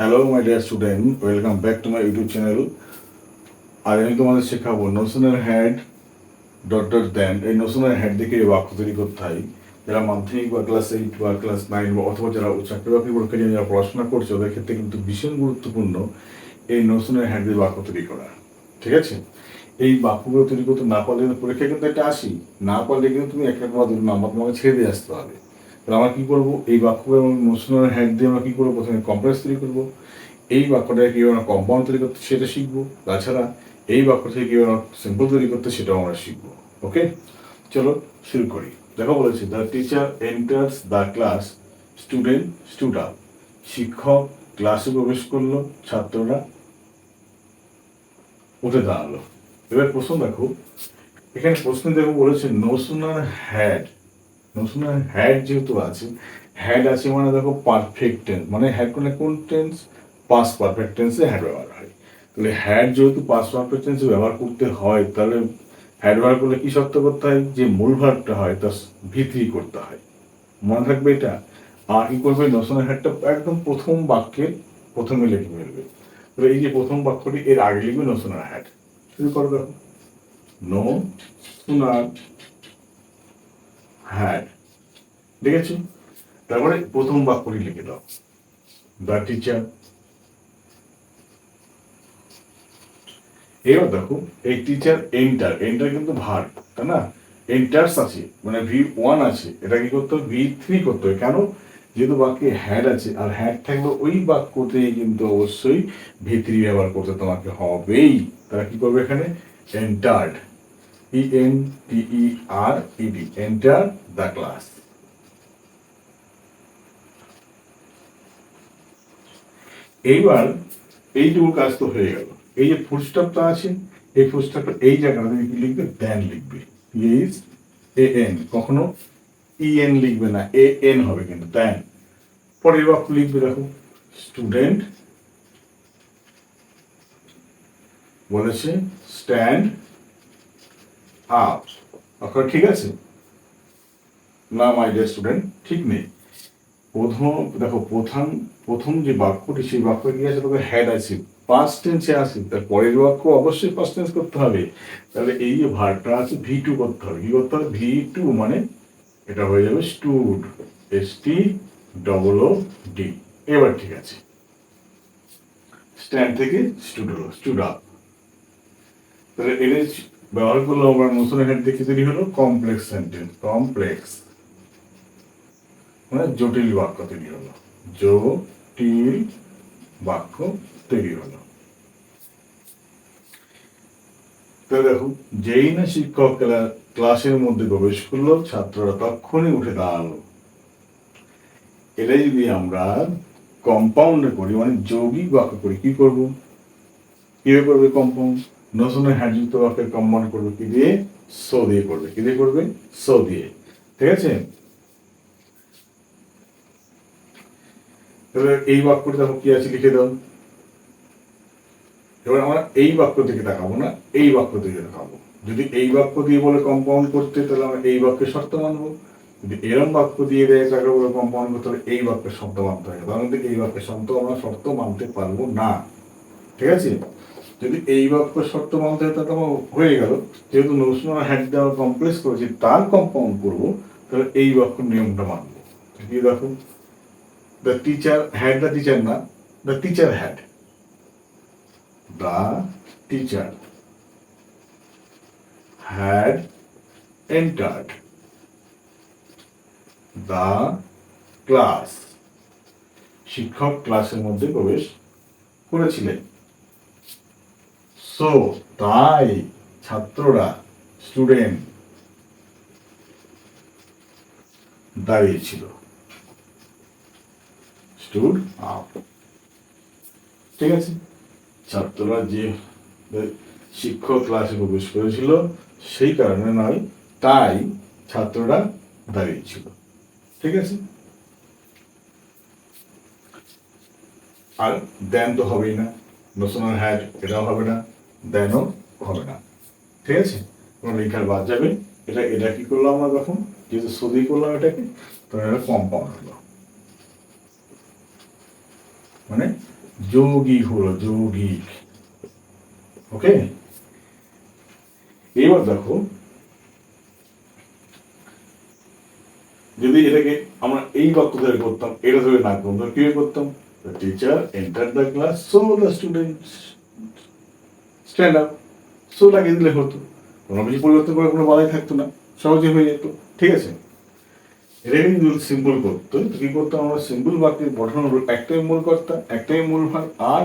Hello my dear student welcome back to my YouTube channel আর আমি তোমাদের শেখাবো নোশনের হ্যাড ডট ডট দেন এই নোশনের হ্যাড দেখে এই বাক্য তৈরি করতে হয়। যারা মাধ্যমিক বা ক্লাস এইট বা ক্লাস নাইন বা অথবা যারা চাকরি বাকরি পরীক্ষা নিয়ে যারা পড়াশোনা করছে, ওদের ক্ষেত্রে কিন্তু ভীষণ গুরুত্বপূর্ণ এই নোশনের হ্যাড দিয়ে বাক্য তৈরি করা। ঠিক আছে? এই বাক্যগুলো তৈরি করতে না পারলে পরীক্ষায় কিন্তু একটা আসি না পারলে কিন্তু তুমি একটা বা দুটো নাম্বার তোমাকে ছেড়ে দিয়ে আসতে হবে। তাহলে আমরা কি করব? এই বাক্যগুলো এবং নোশনের হ্যাড দিয়ে আমরা কি করব? প্রথমে কম্প্রেস তৈরি করব। এই বাক্যটাকে কীভাবে আমরা কম্পাউন্ড তৈরি করতে সেটা শিখব। তাছাড়া এই বাক্য থেকে কীভাবে আমরা সিম্পল তৈরি করতে সেটাও আমরা শিখব। ওকে চলো শুরু করি। দেখো বলেছি the teacher enters the class student stood up শিক্ষক ক্লাসে প্রবেশ করল, ছাত্ররা উঠে দাঁড়াল। এবার প্রশ্ন দেখো, এখানে প্রশ্ন দেখো বলেছে no had no sooner had যেহেতু আছে হ্যাড আছে মানে দেখো পারফেক্ট টেন্স মানে হ্যাড মানে কোন টেন্স পাস পারফেক্ট টেন্সে হ্যাড ব্যবহার হয়। তাহলে হ্যাড যেহেতু পাস পারফেক্ট টেন্সে ব্যবহার করতে হয়, তাহলে হ্যাড ব্যবহার করলে কি শর্ত করতে হয়? যে মূল ভার্বটা হয়, তার ভিত্তি করতে হয়। মনে থাকবে এটা? আর কি করবে নোশনের হ্যাডটা একদম প্রথম বাক্যে প্রথমে লেখে ফেলবে। তাহলে এই যে প্রথম বাক্যটি, এর আগে লিখবে নোশনের হ্যাড শুরু করো দেখো। নো সোনার হ্যাড দেখেছ? তারপরে প্রথম বাক্যটি লিখে দাও। দ্য টিচার এবার দেখো, এই টিচার এন্টার এন্টার কিন্তু ভার তাই না? এন্টার্স আছে মানে ভি ওয়ান আছে, এটা কি করতে হবে? ভি থ্রি করতে হবে। কেন? যেহেতু বাক্যে হ্যাড আছে, আর হ্যাড থাকলে ওই বাক্যতেই কিন্তু অবশ্যই ভি থ্রি ব্যবহার করতে তোমাকে হবেই। তারা কি করবে এখানে? Entered E N T E R ED enter the class এইবার এইটুকু কাজ তো হয়ে গেল। এই যে ফুলস্টপটা আছে, এই ফুলস্টপটা এই জায়গাটা তুমি কি লিখবে? দেন লিখবে। প্লিজ এ এন কখনো ই এন লিখবে না এ এন হবে কিন্তু দেন পরের বাক্য লিখবে, দেখো স্টুডেন্ট বলেছে স্ট্যান্ড আপ অক্ষর ঠিক আছে না মাই ডিয়ার স্টুডেন্ট ঠিক নেই। প্রথম, দেখো, প্রথম প্রথম যে বাক্যটি, সেই বাক্য কি আছে? তোকে হ্যাড আছে পাস্ট টেন্সে আছে। তার পরের বাক্য অবশ্যই পাস্ট টেন্স করতে হবে। তাহলে এই যে ভারটা আছে ভি টু করতে হবে। কি করতে হবে? ভি টু মানে এটা হয়ে যাবে stood S T double O D এবার ঠিক আছে। স্ট্যান্ড থেকে স্টুড স্টুড আপ তাহলে এটা ব্যবহার করল আমরা নতুন এখানে দেখে তৈরি হলো কমপ্লেক্স সেন্টেন্স কমপ্লেক্স মানে জটিল বাক্য তৈরি হলো, জটিল বাক্য তৈরি হলো। তো দেখো, যেই না শিক্ষক ক্লাসের মধ্যে প্রবেশ করল, ছাত্ররা তখনই উঠে দাঁড়াল। এটা যদি আমরা কম্পাউন্ডে করি মানে যৌগিক বাক্য করি, কি করব? কীভাবে করবে কম্পাউন্ড নতুনের হ্যাডযুক্ত বাক্যের কম্পাউন্ড করবে, কি দিয়ে? সো দিয়ে করবে। কি দিয়ে করবে? সো দিয়ে। ঠিক আছে? তাহলে এই বাক্যটা দেখো কি আছে, লিখে দাও। এবার আমরা এই বাক্য থেকে দেখাবো না, এই বাক্য থেকে দেখাবো। যদি এই বাক্য দিয়ে বলে কম্পাউন্ড করতে, তাহলে আমরা এই বাক্যের শর্ত মানবো। যদি এরম বাক্য দিয়ে দেয়, তাকে বলে কম্পাউন্ড করতে হলে এই বাক্যের শব্দ মানতে হবে। তার মধ্যে এই বাক্যের শব্দ আমরা শর্ত মানতে পারব না। ঠিক আছে? যদি এই বাক্যের শর্ত মানতে হয় হয়ে গেল। যেহেতু নৌসুমা হ্যাড দেওয়ার কমপ্লেক্স করেছি, তার কম্পাউন্ড করব, তাহলে এই বাক্যের নিয়মটা মানবো। দেখো the teacher had the teacher না the teacher had the teacher had entered the class শিক্ষক ক্লাসের মধ্যে প্রবেশ করেছিলেন। সো তাই ছাত্ররা স্টুডেন্ট দাঁড়িয়েছিল। স্টুড আপ ঠিক আছে? ছাত্ররা যে শিক্ষক ক্লাসে প্রবেশ করেছিল, সেই কারণে নয়, তাই ছাত্ররা দাঁড়িয়েছিল। ঠিক আছে? আর দেন তো হবেই না। নোশনাল হ্যাড এটাও হবে না। দেনও হবে না। ঠিক আছে? কোনো লেখার বাদ যাবে। এটা এটা কি করলাম আমরা তখন? যেহেতু সদি করলাম এটাকে তখন এটা কম্পাউন্ড হলো মানে যৌগিক হলো যৌগিক। ওকে? এবার দেখো, যদি এটাকে আমরা এই বাক্য ধরে করতাম, এটা ধরে না করতাম, কীভাবে করতাম? Teacher enter the class so the students stand up so লাগিয়ে দিলে হতো। কোনো কিছু পরিবর্তন করার কোনো বাধাই থাকতো না সহজে হয়ে যেত, ঠিক আছে? এটা কিন্তু সিম্পল করতো, কি করতাম আমরা? সিম্পল বাক্যের গঠন একটাই মূল কর্তা, একটাই মূল ভাগ আর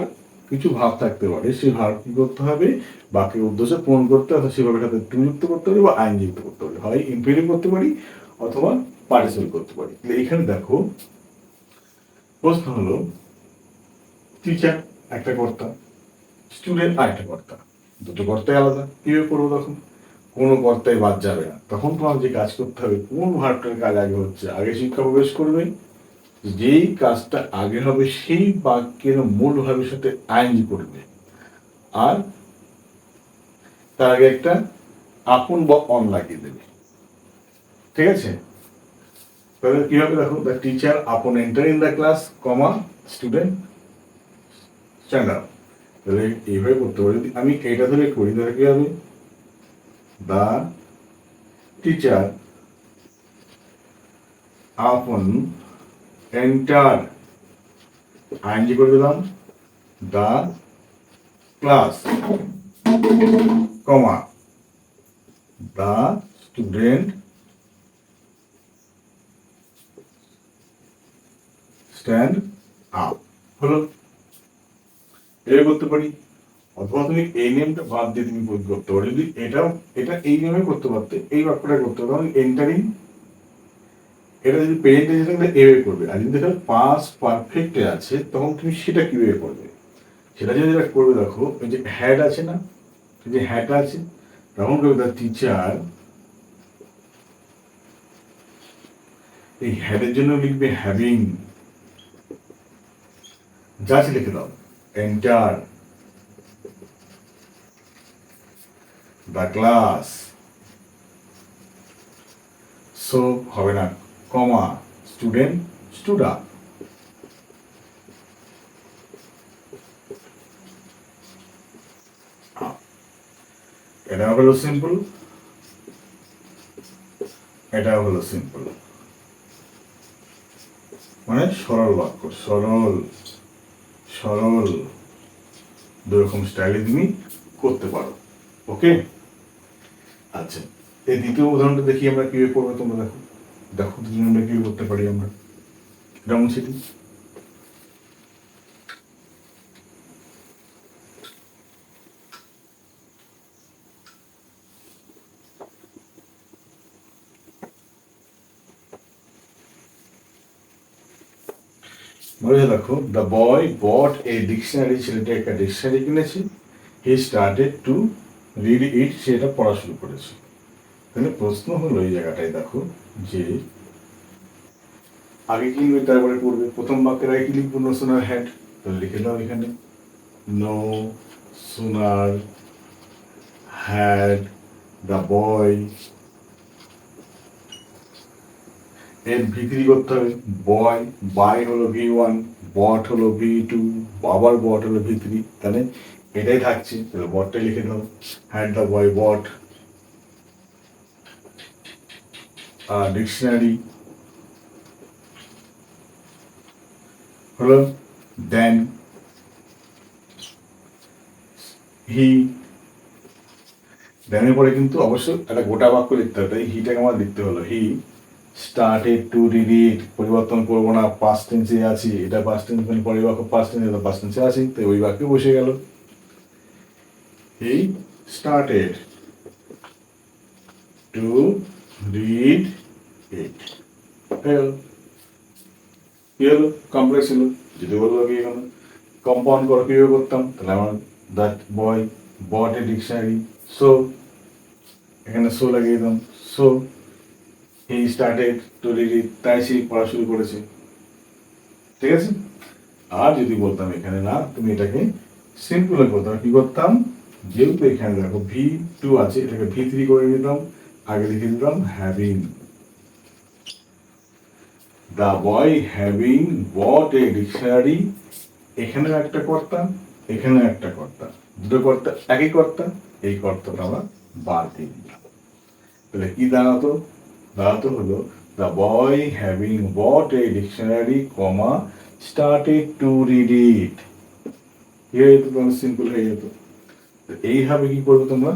কিছু ভাব থাকতে পারে। সেই ভাব কি করতে হবে? বাক্যের উদ্দেশ্য পূরণ করতে অথবা সেভাবে সাথে তুমি যুক্ত করতে পারি বা আইন যুক্ত করতে পারি হয় ইনফিনিটিভ করতে পারি, অথবা পার্টিসিপেট করতে পারি। এখানে দেখো, প্রশ্ন হলো টিচার একটা কর্তা স্টুডেন্ট আরেকটা কর্তা দুটো কর্তাই আলাদা কীভাবে করব তখন? কোনো কর্তাই বাদ যাবে না। তখন তোমার যে কাজ করতে হবে, কোন ভাবটার কাজ আগে হচ্ছে? আগে শিক্ষা প্রবেশ করবে। যেই কাজটা আগে হবে, সেই বাক্যের মূল ভাবের সাথে আইন করবে। আর তার আগে একটা আপন বা অন লাগিয়ে দেবে। ঠিক আছে? তাহলে কীভাবে দেখো the teacher upon enter in the class comma student stand তাহলে এইভাবে করতে পারি যদি আমি এইটা ধরে করি তাহলে কি হবে? The teacher upon enter ING করে দিলাম। The class comma the student stand up হলো এটা করতে পারি? অথবা তুমি এই নেমটা বাদ দিয়ে তুমি করতে পারো। যদি এটাও, এটা এই নিয়মে করতে পারতে, এই বাক্যটা করতে পারো এন্টারিং এটা যদি পেরেন্ট এসে থাকলে এভাবে করবে। আর যদি দেখো পাস পারফেক্টে আছে, তখন তুমি সেটা কীভাবে করবে? সেটা যদি এটা করবে, দেখো, ওই যে হ্যাড আছে না এই যে হ্যাড আছে, তখন করবে তার টিচার এই হ্যাডের জন্য লিখবে হ্যাভিং যা আছে লিখে দাও। এন্টার দ্য ক্লাস সো হবে না কমা স্টুডেন্ট স্টুডা এটা হলো সিম্পল এটা হলো সিম্পল মানে সরল বাক্য, সরল। সরল, দুরকম স্টাইলে তুমি করতে পারো ওকে আচ্ছা এই দ্বিতীয় উদাহরণটা দেখি আমরা কীভাবে করব তোমরা দেখো। দেখো দুজন আমরা কীভাবে করতে পারি আমরা? কেমন সেটি? বলে দেখো the boy bought a dictionary ছেলেটা একটা ডিকশনারি কিনেছে। He started to read it সেটা পড়া শুরু করেছে। তাহলে প্রশ্ন হলো এই জায়গাটায় দেখো যে, আগে কি লিখবে, তারপরে পড়বে। প্রথম বাক্যের আগে কি লিখব? নো সোনার হ্যাড তাহলে লিখে দাও এখানে। No sooner had the boy এর ভিতরি করতে হবে। বয় বাই হলো ভি ওয়ান বট হলো ভি টু আবার বট হলো ভি থ্রি তাহলে এটাই থাকছে। তাহলে বটটা লিখে দাও হ্যান্ড দ্য বয় বট আর ডিকশনারি হলো দেন হি দেনের পরে কিন্তু অবশ্যই একটা গোটা বাক্য লিখতে হবে। তাই হিটাকে আমার লিখতে হলো। হি স্টার্টেড টু রিড পরিবর্তন করব না পাস্ট টেন্সে আছি, এটা পাস্ট টেন্স মানে পরের বাক্য পাস্ট টেন্স এটা পাস্ট টেন্সে আছি, তো ওই বাক্যে বসে গেল। He started to read it হলো কি হলো? কমপ্লেক্স হলো। যদি বলল কি এখন। কম্পাউন্ড করো, কীভাবে করতাম? তাহলে আমার that boy bought a dictionary so এখানে সো লাগিয়ে দিলাম। So he started to read it তাই সে পড়া শুরু করেছে। ঠিক আছে? আর যদি বলতাম এখানে না, তুমি এটাকে সিম্পল করতাম। কি করতাম? যেহেতু এখানে দেখো ভি টু আছে, এটাকে ভি থ্রি করে নিতাম। আগে লিখে দিতাম having the boy having bought a dictionary এখানেও একটা কর্তা, এখানেও একটা কর্তা। দুটো কর্তা, একই কর্তা। এই কর্তাটা আমরা বাদ দিয়ে দিলাম। তাহলে কি দাঁড়াতো? দাঁড়াতো হলো, the boy having bought a dictionary, comma, started to read it. হয়ে যেত তোমার সিম্পল হয়ে যেত। এইভাবে কি করবে তোমরা?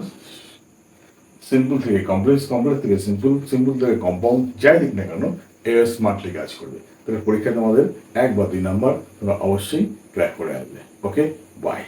সিম্পল থেকে কমপ্লেক্স কমপ্লেক্স থেকে সিম্পল সিম্পল থেকে কম্পাউন্ড যাই দিক না কেন, এরা স্মার্টলি কাজ করবে। তাহলে পরীক্ষা তোমাদের এক বা দুই নাম্বার তোমরা অবশ্যই ক্র্যাক করে আসবে। Okay bye